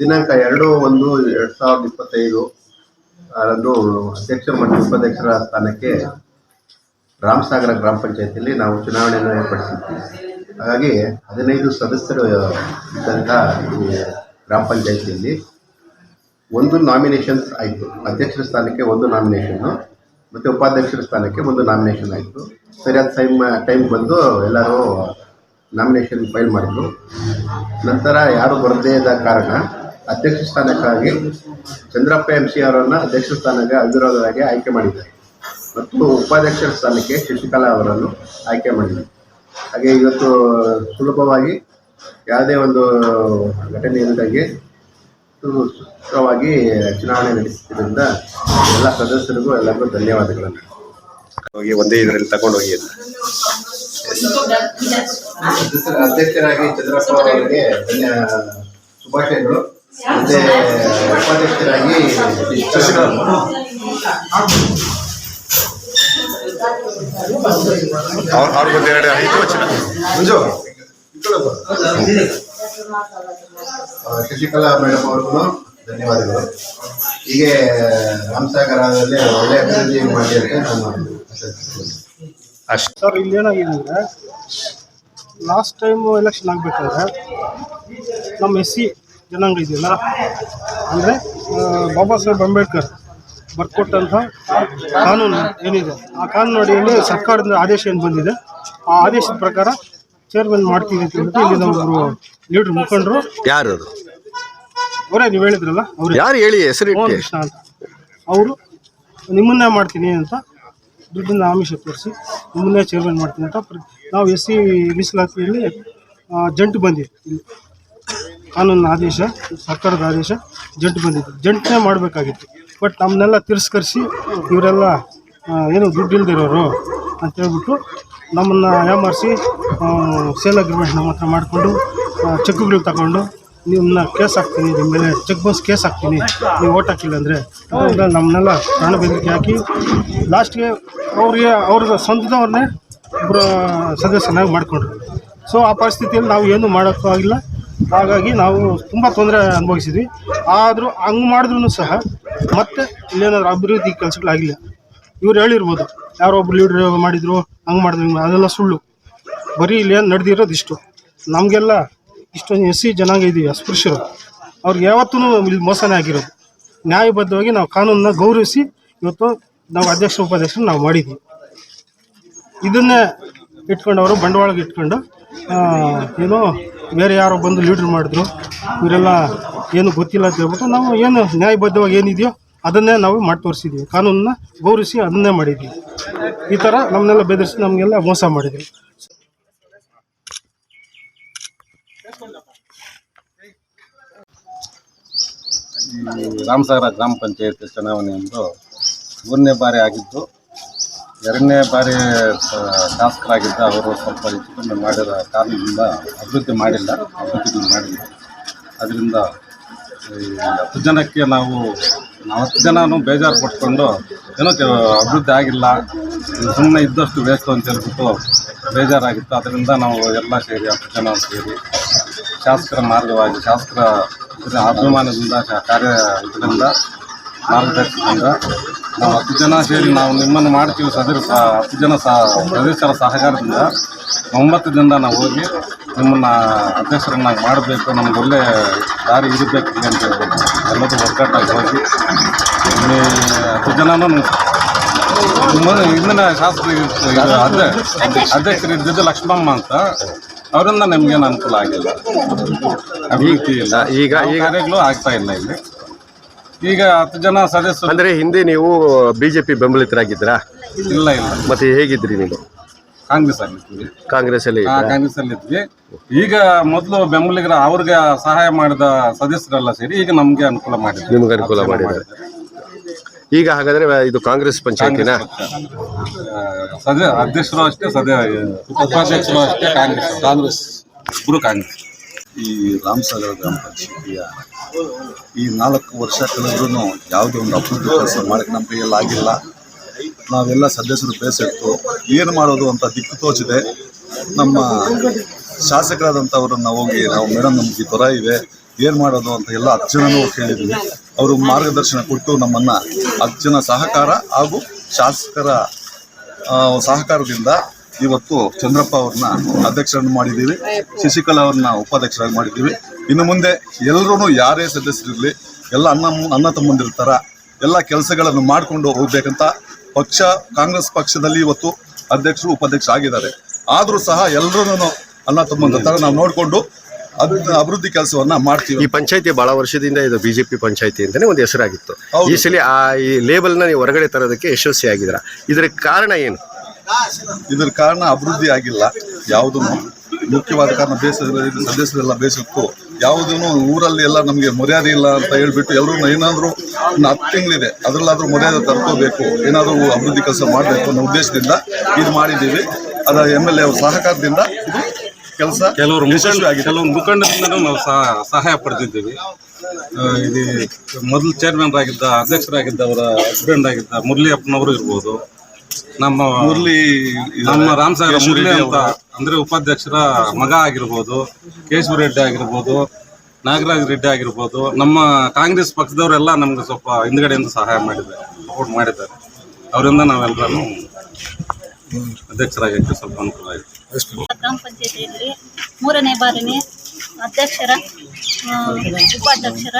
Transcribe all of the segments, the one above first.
ದಿನಾಂಕ ಎರಡು ಒಂದು ಎರಡ್ ಸಾವಿರದ ಇಪ್ಪತ್ತೈದು ರಂದು ಅಧ್ಯಕ್ಷ ಮತ್ತು ಉಪಾಧ್ಯಕ್ಷರ ಸ್ಥಾನಕ್ಕೆ ರಾಮಸಾಗರ ಗ್ರಾಮ ಪಂಚಾಯತಿಯಲ್ಲಿ ನಾವು ಚುನಾವಣೆಯನ್ನು ಏರ್ಪಡಿಸಿದ್ವಿ. ಹಾಗಾಗಿ ಹದಿನೈದು ಸದಸ್ಯರು ಇದ್ದಂಥ ಈ ಗ್ರಾಮ ಪಂಚಾಯತಿಯಲ್ಲಿ ಒಂದು ನಾಮಿನೇಷನ್ಸ್ ಆಯಿತು. ಅಧ್ಯಕ್ಷರ ಸ್ಥಾನಕ್ಕೆ ಒಂದು ನಾಮಿನೇಷನ್ನು ಮತ್ತು ಉಪಾಧ್ಯಕ್ಷರ ಸ್ಥಾನಕ್ಕೆ ಒಂದು ನಾಮಿನೇಷನ್ ಆಯಿತು. ಸರಿಯಾದ ಟೈಮ್ ಟೈಮ್ ಬಂದು ಎಲ್ಲರೂ ನಾಮಿನೇಷನ್ ಫೈಲ್ ಮಾಡಿದ್ರು. ನಂತರ ಯಾರು ಬರದೇ ಇದ್ದ ಕಾರಣ ಅಧ್ಯಕ್ಷ ಸ್ಥಾನಕ್ಕಾಗಿ ಚಂದ್ರಪ್ಪ ಎಂ ಸಿ ಅವರನ್ನು ಅಧ್ಯಕ್ಷ ಸ್ಥಾನಕ್ಕೆ ಅವಿರೋಧವಾಗಿ ಆಯ್ಕೆ ಮಾಡಿದ್ದಾರೆ. ಮತ್ತು ಉಪಾಧ್ಯಕ್ಷರ ಸ್ಥಾನಕ್ಕೆ ಶಶಿಕಲಾ ಅವರನ್ನು ಆಯ್ಕೆ ಮಾಡಿದ್ದಾರೆ. ಹಾಗೆ ಇವತ್ತು ಸುಲಭವಾಗಿ ಯಾವುದೇ ಒಂದು ಘಟನೆ ಇಲ್ಲದಂಗೆ ಸುಸ್ತವಾಗಿ ಚುನಾವಣೆ ನಡೆಸಿದ್ದರಿಂದ ಎಲ್ಲ ಸದಸ್ಯರಿಗೂ ಎಲ್ಲರಿಗೂ ಧನ್ಯವಾದಗಳನ್ನು. ಹೋಗಿ ಒಂದೇ ಇದರಲ್ಲಿ ತಗೊಂಡು ಹೋಗಿ ಅಂತ. ಅಧ್ಯಕ್ಷರಾಗಿ ಚಂದ್ರಪ್ಪ ಅವರಿಗೆ ಧನ್ಯ ಶುಭಾಶಯಗಳು. ಮತ್ತೆ ಉಪಾಧ್ಯಕ್ಷರಾಗಿ ಶಶಿಕಲಾ ಅವ್ರ ಎರಡು ಐದು ವಚನ ಮಂಜು ಆ, ಶಶಿಕಲಾ ಮೇಡಮ್ ಅವ್ರಿಗೂ ಧನ್ಯವಾದಗಳು. ಹೀಗೆ ರಾಮಸಾಗರದಲ್ಲಿ ಒಳ್ಳೆ ಅಭಿವೃದ್ಧಿ ಮಾಡಿ ಅಂತ ನಾನು. ಅಷ್ಟು ಸರ್ ಇಲ್ಲಿ ಏನಾಗಿದೆ? ಲಾಸ್ಟ್ ಟೈಮ್ ಎಲೆಕ್ಷನ್ ಆಗಬೇಕಾದ್ರೆ ನಮ್ಮ ಎಸ್ ಸಿ ಜನಾಂಗ ಇದೆಯಲ್ಲ? ಅಂದರೆ ಬಾಬಾ ಸಾಹೇಬ್ ಅಂಬೇಡ್ಕರ್ ಬರ್ಕೊಟ್ಟಂಥ ಕಾನೂನು ಏನಿದೆ? ಆ ಕಾನೂನು ಅಡಿಯಲ್ಲಿ ಸರ್ಕಾರದಿಂದ ಆದೇಶ ಏನು ಬಂದಿದೆ? ಆ ಆದೇಶದ ಪ್ರಕಾರ ಚೇರ್ಮನ್ ಮಾಡ್ತೀವಿ ಅಂತ ಹೇಳ್ಬಿಟ್ಟು ಇಲ್ಲಿ ನಮ್ಮ ಲೀಡ್ರ್ ಮುಖಂಡರು. ಯಾರು ಅವರೇ ನೀವು ಹೇಳಿದ್ರಲ್ಲ ಅವ್ರು. ಯಾರು ಹೇಳಿ ಹೆಸರು ಕೃಷ್ಣ ಅಂತ. ಅವರು ನಿಮ್ಮನ್ನೇ ಮಾಡ್ತೀನಿ ಅಂತ ದುಡ್ಡಿನ ಆಮಿಷ ತೋರಿಸಿ ನಿಮ್ಮನ್ನೇ ಚೇರ್ಮನ್ ಮಾಡ್ತೀನಿ ಅಂತ ನಾವು ಎಸ್ ಸಿ ಮೀಸಲಾತಿಯಲ್ಲಿ ಜಂಟು ಬಂದಿದೆ ಇಲ್ಲಿ. ಕಾನೂನಿನ ಆದೇಶ, ಸರ್ಕಾರದ ಆದೇಶ ಜಂಟ್ ಬಂದಿತ್ತು. ಜಂಟನೇ ಮಾಡಬೇಕಾಗಿತ್ತು. ಬಟ್ ನಮ್ಮನ್ನೆಲ್ಲ ತಿರಸ್ಕರಿಸಿ ಇವರೆಲ್ಲ ಏನು ದುಡ್ಡು ಇಲ್ದಿರೋರು ಅಂತ ಹೇಳ್ಬಿಟ್ಟು ನಮ್ಮನ್ನು ಯಾಮಾರಿಸಿ ಸೇಲ್ ಅಗ್ರಿಮೆಂಟ್ ನಮ್ಮ ಹತ್ರ ಮಾಡಿಕೊಂಡು ಚೆಕ್ಗಳು ತಗೊಂಡು ನಿಮ್ಮನ್ನ ಕೇಸ್ ಹಾಕ್ತೀನಿ ನಿಮ್ಮ ಮೇಲೆ ಚೆಕ್ ಬೌನ್ಸ್ ಕೇಸ್ ಹಾಕ್ತೀನಿ, ನೀವು ಓಟ್ ಹಾಕಿಲ್ಲ ಅಂದರೆ ನಮ್ಮನ್ನೆಲ್ಲ ಪ್ರಾಣ ಬೆದರಿಕೆ ಹಾಕಿ ಲಾಸ್ಟ್ಗೆ ಅವ್ರಿಗೆ ಅವ್ರದ್ದು ಸ್ವಂತದವ್ರನ್ನೇ ಒಬ್ಬರು ಸದಸ್ಯನಾಗಿ ಮಾಡಿಕೊಂಡ್ರು. ಸೊ ಆ ಪರಿಸ್ಥಿತಿಯಲ್ಲಿ ನಾವು ಏನು ಮಾಡೋಕ್ಕೂ ಆಗಿಲ್ಲ. ಹಾಗಾಗಿ ನಾವು ತುಂಬ ತೊಂದರೆ ಅನುಭವಿಸಿದ್ವಿ. ಆದರೂ ಹಂಗೆ ಮಾಡಿದ್ರೂ ಸಹ ಮತ್ತೆ ಇಲ್ಲೇನಾದ್ರು ಅಭಿವೃದ್ಧಿ ಕೆಲಸಗಳಾಗಿಲ್ಲ. ಇವ್ರು ಹೇಳಿರ್ಬೋದು, ಯಾರೋ ಒಬ್ರು ಲೀಡ್ರ್ ಮಾಡಿದ್ರು, ಹಂಗೆ ಮಾಡಿದ್ರು ಅದೆಲ್ಲ ಸುಳ್ಳು. ಬರೀ ಇಲ್ಲಿ ಏನು ನಡೆದಿರೋದು ಇಷ್ಟು. ನಮಗೆಲ್ಲ ಇಷ್ಟೊಂದು ಎಸ್ ಸಿ ಜನಾಂಗ ಇದೀವಿ ಅಸ್ಪೃಶ್ಯರು. ಅವ್ರಿಗೆ ಯಾವತ್ತೂ ಇಲ್ಲಿ ಮೋಸನೇ ಆಗಿರೋದು. ನ್ಯಾಯಬದ್ಧವಾಗಿ ನಾವು ಕಾನೂನನ್ನ ಗೌರವಿಸಿ ಇವತ್ತು ನಾವು ಅಧ್ಯಕ್ಷ ಉಪಾಧ್ಯಕ್ಷರು ನಾವು ಮಾಡಿದ್ವಿ. ಇದನ್ನೇ ಇಟ್ಕೊಂಡು ಅವರು ಬಂಡವಾಳಗೆ ಇಟ್ಕೊಂಡು ಏನೋ ಬೇರೆ ಯಾರೋ ಬಂದು ಲೀಡ್ರ್ ಮಾಡಿದ್ರು. ಇವರೆಲ್ಲ ಏನು ಗೊತ್ತಿಲ್ಲ ಅಂತ ಹೇಳ್ಬಿಟ್ಟು ನಾವು ಏನು ನ್ಯಾಯಬದ್ಧವಾಗಿ ಏನಿದೆಯೋ ಅದನ್ನೇ ನಾವು ಮಾಡಿ ತೋರಿಸಿದ್ವಿ. ಕಾನೂನನ್ನ ಗೌರವಿಸಿ ಅದನ್ನೇ ಮಾಡಿದ್ದೀವಿ ಈ ಥರ ನಮ್ಮನ್ನೆಲ್ಲ ಬೆದರಿಸಿ ನಮಗೆಲ್ಲ ಮೋಸ ಮಾಡಿದ್ವಿ. ರಾಮಸಾಗರ ಗ್ರಾಮ ಪಂಚಾಯತ್ ಚುನಾವಣೆ ಎಂದು ಮೂರನೇ ಬಾರಿ ಆಗಿದ್ದು ಎರಡನೇ ಬಾರಿ ಶಾಸಕರಾಗಿದ್ದ ಅವರು ಸ್ವಲ್ಪ ಹೆಚ್ಚು ಮಾಡಿದ ಕಾರಣದಿಂದ ಅಭಿವೃದ್ಧಿ ಮಾಡಿಲ್ಲ ಅಭಿವೃದ್ಧಿ ಮಾಡಿಲ್ಲ. ಅದರಿಂದ ಈ ಹತ್ತು ಜನಕ್ಕೆ ನಾವು ನಾವು ಹತ್ತು ಜನನು ಬೇಜಾರು ಪಟ್ಕೊಂಡು ಏನೋ ಅಭಿವೃದ್ಧಿ ಆಗಿಲ್ಲ ಸುಮ್ಮನೆ ಇದ್ದಷ್ಟು ವೇಸ್ಟು ಅಂತ ಹೇಳ್ಬಿಟ್ಟು ಬೇಜಾರಾಗಿತ್ತು. ಅದರಿಂದ ನಾವು ಎಲ್ಲ ಸೇರಿ ಹತ್ತು ಜನ ಸೇರಿ ಶಾಸಕರ ಮಾರ್ಗವಾಗಿ, ಶಾಸಕರ ಅಭಿಮಾನದಿಂದ, ಕಾರ್ಯ ಇದರಿಂದ ಮಾರ್ಗದರ್ಶನದಿಂದ ನಾವು ಹತ್ತು ಜನ ಸೇರಿ ನಾವು ನಿಮ್ಮನ್ನು ಮಾಡ್ತೀವಿ ಸದರ್ ಹತ್ತು ಜನ ಸಹ ಸದಸ್ಯರ ಸಹಕಾರದಿಂದ ಒಂಬತ್ತು ದಿನದ ನಾವು ಹೋಗಿ ನಿಮ್ಮನ್ನು ಅಧ್ಯಕ್ಷರನ್ನಾಗಿ ಮಾಡಬೇಕು ನಮ್ಗೆ ಒಳ್ಳೆ ದಾರಿ ಇರಬೇಕು ಅಂತ ಹೇಳ್ಬೋದು. ಎಲ್ಲದೂ ಒಗ್ಗಟ್ಟಾಗಿ ಹೋಗಿ. ಇಲ್ಲಿ ಹತ್ತು ಜನನೂ ಇಂದಿನ ಶಾಸಕರು ಅದೇ ಅಧ್ಯ- ಅಧ್ಯಕ್ಷರು ಇದ್ದಿದ್ದು ಲಕ್ಷ್ಮಮ್ಮ ಅಂತ. ಅವರಿಂದ ನಮ್ಗೇನು ಅನುಕೂಲ ಆಗಿಲ್ಲ. ಅಭಿವೃದ್ಧಿ ಇಲ್ಲ. ಈಗ ಈಗಾಗಲೂ ಆಗ್ತಾ ಇಲ್ಲ ಇಲ್ಲಿ. ಈಗ ಹತ್ತು ಜನ ಸದಸ್ಯರು ಅಂದ್ರೆ ಹಿಂದೆ ನೀವು ಬಿಜೆಪಿ ಬೆಂಬಲಿತರಾಗಿದ್ದೀರಾ? ಇಲ್ಲ ಇಲ್ಲ. ಮತ್ತೆ ಹೇಗಿದ್ರಿ ನೀವು? ಕಾಂಗ್ರೆಸ್ ಆಗಿರ್ತೀವಿ ಕಾಂಗ್ರೆಸ್ ಅಲ್ಲಿ ಆ ಕಾಂಗ್ರೆಸ್ ಅಲ್ಲಿ ಇದ್ವಿ ಈಗ ಮೊದಲು ಬೆಂಬಲಿಗರ ಅವ್ರಿಗೆ ಸಹಾಯ ಮಾಡಿದ ಸದಸ್ಯರೆಲ್ಲ ಸೇರಿ ಈಗ ನಮ್ಗೆ ಅನುಕೂಲ ಮಾಡಿದ್ರು ನಿಮ್ಗೆ ಅನುಕೂಲ ಮಾಡಿದ್ದಾರೆ. ಈಗ ಹಾಗಾದ್ರೆ ಇದು ಕಾಂಗ್ರೆಸ್ ಪಂಚಾಯತಿನ? ಸದ ಅಧ್ಯಕ್ಷರು ಅಷ್ಟೇ ಸದ್ಯ ಉಪಾಧ್ಯಕ್ಷರು ಅಷ್ಟೇ ಕಾಂಗ್ರೆಸ್. ಕಾಂಗ್ರೆಸ್. ಇಬ್ರು ಕಾಂಗ್ರೆಸ್. ಈ ರಾಮಸಾಗರ ಗ್ರಾಮ ಪಂಚಾಯತಿಯ ಈ ನಾಲ್ಕು ವರ್ಷ ಕಳೆದ್ರೂ ಯಾವುದೇ ಒಂದು ಅಭಿವೃದ್ಧಿ ಕೆಲಸ ಮಾಡಕ್ಕೆ ನಮ್ಮ ಕೈಯಲ್ಲಿ ಆಗಿಲ್ಲ. ನಾವೆಲ್ಲ ಸದಸ್ಯರು ಬೇಸತ್ತು. ಏನು ಮಾಡೋದು ಅಂತ ದಿಕ್ಕು ತೋಚಿದೆ. ನಮ್ಮ ಶಾಸಕರಾದಂಥವ್ರನ್ನ ಹೋಗಿ ನಾವು ಮೇಡಮ್ ನಮಗೆ ಈ ಇದೆ ಏನು ಮಾಡೋದು ಅಂತ ಎಲ್ಲ ಹತ್ತು ಜನನೂ ಕೇಳಿದ್ವಿ. ಅವರು ಮಾರ್ಗದರ್ಶನ ಕೊಟ್ಟು ನಮ್ಮನ್ನು ಹತ್ತು ಜನ ಸಹಕಾರ ಹಾಗೂ ಶಾಸಕರ ಸಹಕಾರದಿಂದ ಇವತ್ತು ಚಂದ್ರಪ್ಪ ಅವ್ರನ್ನ ಅಧ್ಯಕ್ಷರನ್ನು ಮಾಡಿದ್ದೀವಿ. ಶಶಿಕಲಾ ಅವ್ರನ್ನ ಉಪಾಧ್ಯಕ್ಷರಾಗಿ ಮಾಡಿದ್ದೀವಿ. ಇನ್ನು ಮುಂದೆ ಎಲ್ಲರೂ ಯಾರೇ ಸದಸ್ಯರಿರಲಿ ಎಲ್ಲ ಅಣ್ಣ ಅನ್ನ ತಮ್ಮಂದಿರ್ತಾರ ಎಲ್ಲ ಕೆಲಸಗಳನ್ನು ಮಾಡಿಕೊಂಡು ಹೋಗ್ಬೇಕಂತ ಪಕ್ಷ ಕಾಂಗ್ರೆಸ್ ಪಕ್ಷದಲ್ಲಿ ಇವತ್ತು ಅಧ್ಯಕ್ಷರು ಉಪಾಧ್ಯಕ್ಷ ಆಗಿದ್ದಾರೆ. ಆದರೂ ಸಹ ಎಲ್ಲರೂ ಅಣ್ಣ ತಮ್ಮಂದಿರ್ತಾರೆ ನಾವು ನೋಡಿಕೊಂಡು ಅಭಿವೃದ್ಧಿ ಕೆಲಸವನ್ನ ಮಾಡ್ತೀವಿ. ಈ ಪಂಚಾಯತಿ ಬಹಳ ವರ್ಷದಿಂದ ಇದು ಬಿಜೆಪಿ ಪಂಚಾಯತಿ ಅಂತಾನೆ ಒಂದು ಹೆಸರಾಗಿತ್ತು. ಈ ಸಲ ಆ ಈ ಲೇಬಲ್ನ ನೀವು ಹೊರಗಡೆ ತರೋದಕ್ಕೆ ಯಶಸ್ವಿ ಆಗಿದ್ದೀರಾ ಇದರ ಕಾರಣ ಏನು? ಇದರ ಕಾರಣ ಅಭಿವೃದ್ಧಿ ಆಗಿಲ್ಲ. ಯಾವುದೂ ಮುಖ್ಯವಾದ ಕಾರಣ ಬೇಸ ಸದಸ್ಯರೆಲ್ಲ ಬೇಸತ್ತು. ಯಾವುದೂ ಊರಲ್ಲಿ ಎಲ್ಲ ನಮಗೆ ಮರ್ಯಾದೆ ಇಲ್ಲ ಅಂತ ಹೇಳ್ಬಿಟ್ಟು ಎಲ್ಲರೂ ಏನಾದರೂ ಒಂದು ಹತ್ತು ತಿಂಗಳಿದೆ ಅದರಲ್ಲಾದರೂ ಮರ್ಯಾದೆ ತರ್ಕೋಬೇಕು ಏನಾದರೂ ಅಭಿವೃದ್ಧಿ ಕೆಲಸ ಮಾಡಬೇಕು ಅನ್ನೋ ಉದ್ದೇಶದಿಂದ ಇದು ಮಾಡಿದ್ದೀವಿ. ಅದರ ಎಂ ಎಲ್ ಎ ಅವ್ರ ಸಹಕಾರದಿಂದ ಇದು ಕೆಲಸ ಕೆಲವರು ಕೆಲವೊಂದು ಕೆಲವು ಮುಖಂಡರಿಂದನೂ ನಾವು ಸಹ- ಸಹಾಯ ಪಡೆದಿದ್ದೀವಿ. ಇದು ಮೊದಲು ಚೇರ್ಮನ್ ಆಗಿದ್ದ ಅಧ್ಯಕ್ಷರಾಗಿದ್ದವರ ಹಸ್ಬೆಂಡ್ ಆಗಿದ್ದ ಮುರಳಿಯಪ್ಪನವರು ಇರ್ಬೋದು. ನಮ್ಮ ಮುರಳಿ ನಮ್ಮ ರಾಮಸಾಗರ ಮುರಳಿ ಅಂತ ಅಂದ್ರೆ ಉಪಾಧ್ಯಕ್ಷರ ಮಗ ಆಗಿರ್ಬೋದು ಕೇಶವ ರೆಡ್ಡಿ ಆಗಿರ್ಬೋದು ನಾಗರಾಜ್ ರೆಡ್ಡಿ ಆಗಿರ್ಬೋದು ನಮ್ಮ ಕಾಂಗ್ರೆಸ್ ಪಕ್ಷದವರೆಲ್ಲ ನಮ್ಗೆ ಸ್ವಲ್ಪ ಹಿಂದ್ಗಡೆಯಿಂದ ಸಹಾಯ ಮಾಡಿದ್ದಾರೆ ಸಪೋರ್ಟ್ ಮಾಡಿದ್ದಾರೆ. ಅವರಿಂದ ನಾವೆಲ್ಲರೂ ಅಧ್ಯಕ್ಷರಾಗಕ್ಕೆ ಸ್ವಲ್ಪ ಅನುಕೂಲ ಆಯಿತು. ಗ್ರಾಮ ಪಂಚಾಯತಿಯಲ್ಲಿ ಮೂರನೇ ಬಾರಿನೇ ಅಧ್ಯಕ್ಷರ ಉಪಾಧ್ಯಕ್ಷರ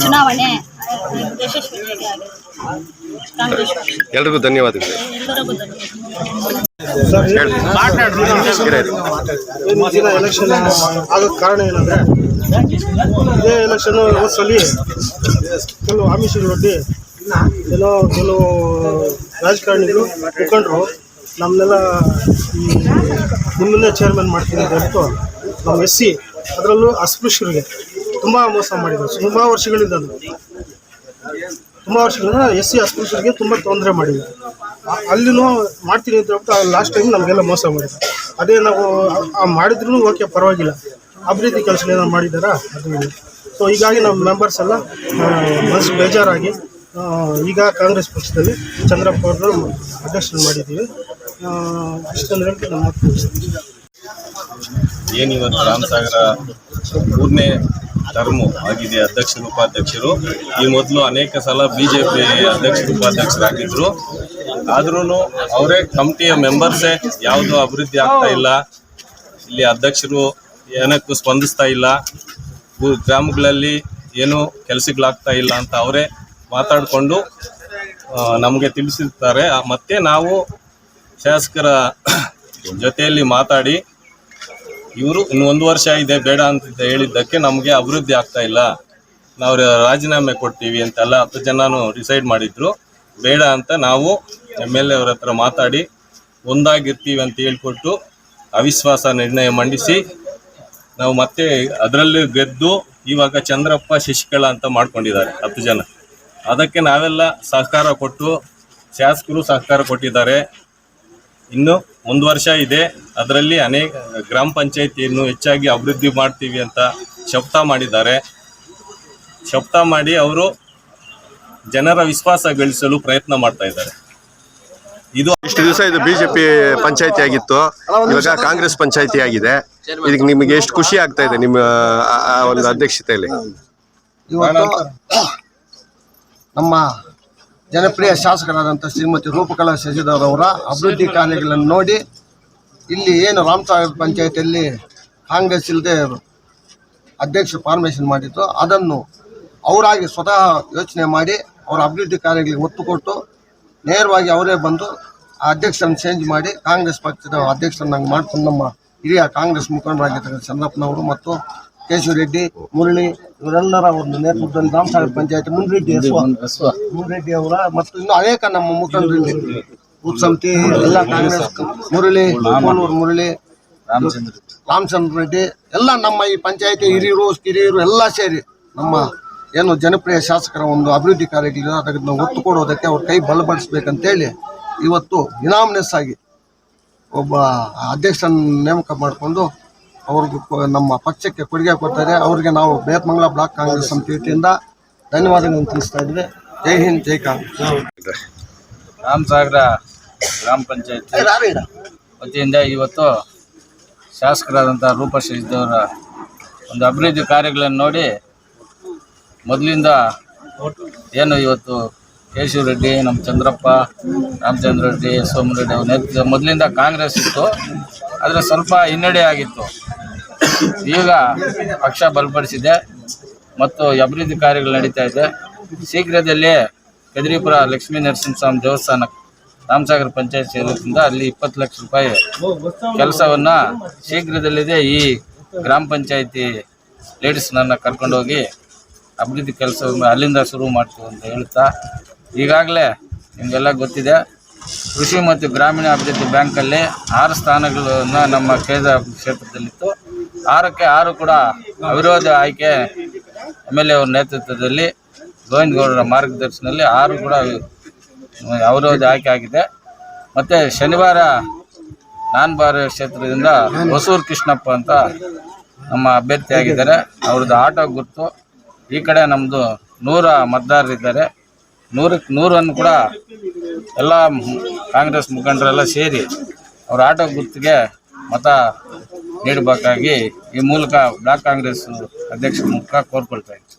ಚುನಾವಣೆ ಯಶಸ್ವಿಯಾಗಿ ಆಗಿದೆ. ಎಲ್ರಿಗೂ ಧನ್ಯವಾದಗಳು. ಎಲ್ಲರಿಗೂ ಎಲೆಕ್ಷನ್ ಆಗೋಕ್ಕೆ ಕಾರಣ ಏನಂದರೆ ಇದೇ ಎಲೆಕ್ಷನ್ ಸಲ ಕೆಲವು ಆಮಿಷಗಳೊಡ್ಡಿ ಏನೋ ಕೆಲವು ರಾಜಕಾರಣಿಗಳು ಮುಖಂಡರು ನಮ್ಮನ್ನೆಲ್ಲ ಈ ನಿಮ್ಮನ್ನೇ ಚೇರ್ಮನ್ ಮಾಡ್ತೀನಿ ಅಂತ ಹೇಳ್ಬಿಟ್ಟು ನಮ್ಮ ಎಸ್ ಸಿ ಅದರಲ್ಲೂ ಅಸ್ಪೃಶ್ಯರಿಗೆ ತುಂಬ ಮೋಸ ಮಾಡಿದ್ರು ತುಂಬ ವರ್ಷಗಳಿಂದ. ತುಂಬ ವರ್ಷಗಳಿಂದ ಎಸ್ ಸಿ ಅಸ್ಪೃಶ್ಯರಿಗೆ ತುಂಬ ತೊಂದರೆ ಮಾಡಿದ್ರು ಅಲ್ಲಿನೂ ಮಾಡ್ತೀನಿ ಅಂತ ಹೇಳ್ಬಿಟ್ಟು ಲಾಸ್ಟ್ ಟೈಮ್ ನಮಗೆಲ್ಲ ಮೋಸ ಮಾಡಿದ್ರು ಅದೇ ನಾವು ಮಾಡಿದ್ರು ಓಕೆ ಪರವಾಗಿಲ್ಲ. ಅಭಿವೃದ್ಧಿ ಕೆಲಸ ಏನಾದ್ರು ಮಾಡಿದ್ದಾರಾ? ಅದು ಸೊ ಹೀಗಾಗಿ ನಮ್ಮ ಮೆಂಬರ್ಸ್ ಎಲ್ಲ ಮನಸ್ಸು ಬೇಜಾರಾಗಿ ಈಗ ಕಾಂಗ್ರೆಸ್ ಪಕ್ಷದಲ್ಲಿ ಚಂದ್ರಪ್ಪ ಅವ್ರನ್ನ ಅಧ್ಯಕ್ಷರು ಮಾಡಿದ್ದೀವಿ. ಹೇಳ್ತೀನಿ ನಮ್ಮ. ಏನಿವತ್ತು ರಾಮಸಾಗರ, ಮೂರನೇ ಟರ್ಮು ಆಗಿದೆ ಅಧ್ಯಕ್ಷರು, ಉಪಾಧ್ಯಕ್ಷರು. ಈ ಮೊದಲು ಅನೇಕ ಸಲ ಬಿ ಜೆ ಪಿ ಅಧ್ಯಕ್ಷರು ಉಪಾಧ್ಯಕ್ಷರಾಗಿದ್ದರು ಆದ್ರೂ ಅವರೇ ಕಮಿಟಿಯ ಮೆಂಬರ್ಸೇ, ಯಾವುದು ಅಭಿವೃದ್ಧಿ ಆಗ್ತಾ ಇಲ್ಲ. ಇಲ್ಲಿ ಅಧ್ಯಕ್ಷರು ಏನಕ್ಕೂ ಸ್ಪಂದಿಸ್ತಾ ಇಲ್ಲ. ಗ್ರಾಮಗಳಲ್ಲಿ ಏನೂ ಕೆಲಸಗಳಾಗ್ತಾ ಇಲ್ಲ ಅಂತ ಅವರೇ ಮಾತಾಡಿಕೊಂಡು ನಮಗೆ ತಿಳಿಸಿರ್ತಾರೆ. ಮತ್ತೆ ನಾವು ಶಾಸಕರ ಜೊತೆಯಲ್ಲಿ ಮಾತಾಡಿ ಇವರು ಇನ್ನು ಒಂದು ವರ್ಷ ಇದೆ ಬೇಡ ಅಂತ ಹೇಳಿದ್ದಕ್ಕೆ ನಮಗೆ ಅಭಿವೃದ್ಧಿ ಆಗ್ತಾ ಇಲ್ಲ. ನಾವು ರಾಜೀನಾಮೆ ಕೊಡ್ತೀವಿ ಅಂತೆಲ್ಲ ಹತ್ತು ಜನನು ಡಿಸೈಡ್ ಮಾಡಿದ್ರು. ಬೇಡ ಅಂತ ನಾವು ಎಂ ಎಲ್ ಎ ಅವ್ರ ಹತ್ರ ಮಾತಾಡಿ ಒಂದಾಗಿರ್ತೀವಿ ಅಂತ ಹೇಳ್ಕೊಟ್ಟು ಅವಿಶ್ವಾಸ ನಿರ್ಣಯ ಮಂಡಿಸಿ ನಾವು ಮತ್ತೆ ಅದರಲ್ಲಿ ಗೆದ್ದು ಇವಾಗ ಚಂದ್ರಪ್ಪ, ಶಶಿಕಲಾ ಅಂತ ಮಾಡ್ಕೊಂಡಿದ್ದಾರೆ ಹತ್ತು ಜನ. ಅದಕ್ಕೆ ನಾವೆಲ್ಲ ಸಹಕಾರ ಕೊಟ್ಟು ಶಾಸಕರು ಸಹಕಾರ ಕೊಟ್ಟಿದ್ದಾರೆ. ಇನ್ನು ಒಂದು ವರ್ಷ ಇದೆ. ಅದರಲ್ಲಿ ಅನೇಕ ಗ್ರಾಮ ಪಂಚಾಯಿತಿಯನ್ನು ಹೆಚ್ಚಾಗಿ ಅಭಿವೃದ್ಧಿ ಮಾಡ್ತೀವಿ ಅಂತ ಶಪಥ ಮಾಡಿದ್ದಾರೆ. ಶಪಥ ಮಾಡಿ ಅವರು ಜನರ ವಿಶ್ವಾಸ ಗಳಿಸಲು ಪ್ರಯತ್ನ ಮಾಡ್ತಾ ಇದ್ದಾರೆ. ಇದು ಇಷ್ಟು ದಿವಸ ಇದು ಬಿಜೆಪಿ ಪಂಚಾಯತಿ ಆಗಿತ್ತು. ಇವಾಗ ಕಾಂಗ್ರೆಸ್ ಪಂಚಾಯಿತಿ ಆಗಿದೆ. ಇದಕ್ಕೆ ನಿಮಗೆ ಎಷ್ಟು ಖುಷಿ ಆಗ್ತಾ ಇದೆ ನಿಮ್ಮ ಆ- ಆ ಒಂದು ಅಧ್ಯಕ್ಷತೆಯಲ್ಲಿ? ಇವತ್ತು ನಮ್ಮ ಜನಪ್ರಿಯ ಶಾಸಕರಾದಂಥ ಶ್ರೀಮತಿ ರೂಪಕಲಾ ಶಶಿಧರ್ ಅವರ ಅಭಿವೃದ್ಧಿ ಕಾರ್ಯಗಳನ್ನು ನೋಡಿ, ಇಲ್ಲಿ ಏನು ರಾಮಸಾಗರ ಪಂಚಾಯತಿಯಲ್ಲಿ ಕಾಂಗ್ರೆಸ್ ಇಲ್ಲದೆ ಅಧ್ಯಕ್ಷ ಫಾರ್ಮೇಷನ್ ಮಾಡಿದ್ದು, ಅದನ್ನು ಅವರಾಗಿ ಸ್ವತಃ ಯೋಚನೆ ಮಾಡಿ ಅವರ ಅಭಿವೃದ್ಧಿ ಕಾರ್ಯಗಳಿಗೆ ಒತ್ತು ಕೊಟ್ಟು ನೇರವಾಗಿ ಅವರೇ ಬಂದು ಆ ಅಧ್ಯಕ್ಷರನ್ನು ಚೇಂಜ್ ಮಾಡಿ ಕಾಂಗ್ರೆಸ್ ಪಕ್ಷದ ಅಧ್ಯಕ್ಷರನ್ನಾಗಿ ಮಾಡ್ಕೊಂಡು ನಮ್ಮ ಹಿರಿಯ ಕಾಂಗ್ರೆಸ್ ಮುಖಂಡರಾಗಿರ್ತಕ್ಕಂಥ ಚಂದ್ರಪ್ಪನವರು ಮತ್ತು ಕೇಶವ ರೆಡ್ಡಿ, ಮುರಳಿ, ಇವರೆಲ್ಲರ ಒಂದು ನೇತೃತ್ವದಲ್ಲಿ ರಾಮಸಾಗರ ಪಂಚಾಯತ್ ಮುನ್ರೆಡ್ಡಿ ಹೆಸರು ಮುನ್ರೆಡ್ಡಿ ಅವರ ಮತ್ತು ಇನ್ನು ಅನೇಕ ನಮ್ಮ ಮುಖಂಡರಲ್ಲಿ ಬೂತ್ ಸಮಿತಿ, ಎಲ್ಲ ಕಾಂಗ್ರೆಸ್ ಮುರಳಿ ಕೋನೂರು ಮುರಳಿ, ರಾಮಚಂದ್ರ ರೆಡ್ಡಿ, ಎಲ್ಲ ನಮ್ಮ ಈ ಪಂಚಾಯತಿ ಹಿರಿಯರು ಕಿರಿಯರು ಎಲ್ಲ ಸೇರಿ ನಮ್ಮ ಏನು ಜನಪ್ರಿಯ ಶಾಸಕರ ಒಂದು ಅಭಿವೃದ್ಧಿ ಕಾರ್ಯಗಳಿಗೆ ಅದಕ್ಕೆ ನಾವು ಒತ್ತು ಕೊಡೋದಕ್ಕೆ ಅವ್ರ ಕೈ ಬಲಪಡಿಸ್ಬೇಕಂತೇಳಿ ಇವತ್ತು ಇನಾಮ್ನೆಸ್ ಆಗಿ ಒಬ್ಬ ಅಧ್ಯಕ್ಷನ ನೇಮಕ ಮಾಡಿಕೊಂಡು ಅವ್ರಿಗೆ ನಮ್ಮ ಪಕ್ಷಕ್ಕೆ ಕೊಡುಗೆ ಕೊಡ್ತಾರೆ ಅವರಿಗೆ ನಾವು ಬೇತ್ಮಂಗಲ ಬ್ಲಾಕ್ ಕಾಂಗ್ರೆಸ್ ಸಮಿತಿ ವತಿಯಿಂದ ಧನ್ಯವಾದಗಳನ್ನು ತಿಳಿಸ್ತಾ ಇದ್ವಿ. ಜೈ ಹಿಂದ್ ಜೈ ಕಾಂಗ್ರೆಸ್. ರಾಮಸಾಗರ ಗ್ರಾಮ ಪಂಚಾಯತ್ ವತಿಯಿಂದ ಇವತ್ತು ಶಾಸಕರಾದಂಥ ರೂಪ ಶಶಿಧವರ ಒಂದು ಅಭಿವೃದ್ಧಿ ಕಾರ್ಯಗಳನ್ನು ನೋಡಿ ಮೊದಲಿಂದ ಏನು ಇವತ್ತು ರೆಡ್ಡಿ ನಮ್ಮ ಚಂದ್ರಪ್ಪ ರಾಮಚಂದ್ರ ರೆಡ್ಡಿ ಸೋಮರೆಡ್ಡಿ ಅವ್ರ ಮೊದಲಿಂದ ಕಾಂಗ್ರೆಸ್ ಇತ್ತು. ಆದರೆ ಸ್ವಲ್ಪ ಹಿನ್ನಡೆ ಆಗಿತ್ತು. ಈಗ ಪಕ್ಷ ಬಲಪಡಿಸಿದೆ ಮತ್ತು ಅಭಿವೃದ್ಧಿ ಕಾರ್ಯಗಳು ನಡೀತಾ ಇದೆ. ಶೀಘ್ರದಲ್ಲೇ ಕದಿರಿಪುರ ಲಕ್ಷ್ಮೀ ನರಸಿಂಹಸ್ವಾಮಿ ದೇವಸ್ಥಾನ ರಾಮಸಾಗರ ಪಂಚಾಯತ್ ಸೇರಿದಿಂದ ಅಲ್ಲಿ ಇಪ್ಪತ್ತು ಲಕ್ಷ ರೂಪಾಯಿ ಕೆಲಸವನ್ನು ಶೀಘ್ರದಲ್ಲಿದೆ ಈ ಗ್ರಾಮ ಪಂಚಾಯತಿ ಲೇಡೀಸ್ನನ್ನು ಕರ್ಕೊಂಡೋಗಿ ಅಭಿವೃದ್ಧಿ ಕೆಲಸವನ್ನು ಅಲ್ಲಿಂದ ಶುರು ಮಾಡ್ತೀವಿ ಅಂತ ಹೇಳ್ತಾ ಈಗಾಗಲೇ ನಿಮಗೆಲ್ಲ ಗೊತ್ತಿದೆ, ಕೃಷಿ ಮತ್ತು ಗ್ರಾಮೀಣ ಅಭಿವೃದ್ಧಿ ಬ್ಯಾಂಕಲ್ಲಿ ಆರು ಸ್ಥಾನಗಳನ್ನು ನಮ್ಮ ಕೇಂದ್ರ ಕ್ಷೇತ್ರದಲ್ಲಿತ್ತು. ಆರಕ್ಕೆ ಆರು ಕೂಡ ಅವಿರೋಧ ಆಯ್ಕೆ ಎಂ ಎಲ್ ಎ ಅವ್ರ ನೇತೃತ್ವದಲ್ಲಿ ಗೋವಿಂದ ಗೌಡರ ಮಾರ್ಗದರ್ಶನದಲ್ಲಿ ಆರು ಕೂಡ ಅವಿರೋಧ ಆಯ್ಕೆ ಆಗಿದೆ. ಮತ್ತು ಶನಿವಾರ ನಾನ್ ಬಾರ ಕ್ಷೇತ್ರದಿಂದ ಹೊಸೂರು ಕೃಷ್ಣಪ್ಪ ಅಂತ ನಮ್ಮ ಅಭ್ಯರ್ಥಿ ಆಗಿದ್ದಾರೆ. ಅವ್ರದ್ದು ಆಟೋ ಗುರ್ತು. ಈ ಕಡೆ ನಮ್ಮದು ನೂರ ಮತದಾರರಿದ್ದಾರೆ ನೂರಕ್ಕೆ ನೂರನ್ನು ಕೂಡ ಎಲ್ಲ ಕಾಂಗ್ರೆಸ್ ಮುಖಂಡರೆಲ್ಲ ಸೇರಿ ಅವ್ರ ಆಟೋ ಗುರ್ತಿಗೆ ಮತ ನೀಡಬೇಕಾಗಿ ಈ ಮೂಲಕ ಬ್ಲಾಕ್ ಕಾಂಗ್ರೆಸ್ ಅಧ್ಯಕ್ಷ ಮೂಲಕ ಕೋರ್ಕೊಳ್ತಾ ಇದ್ದೀನಿ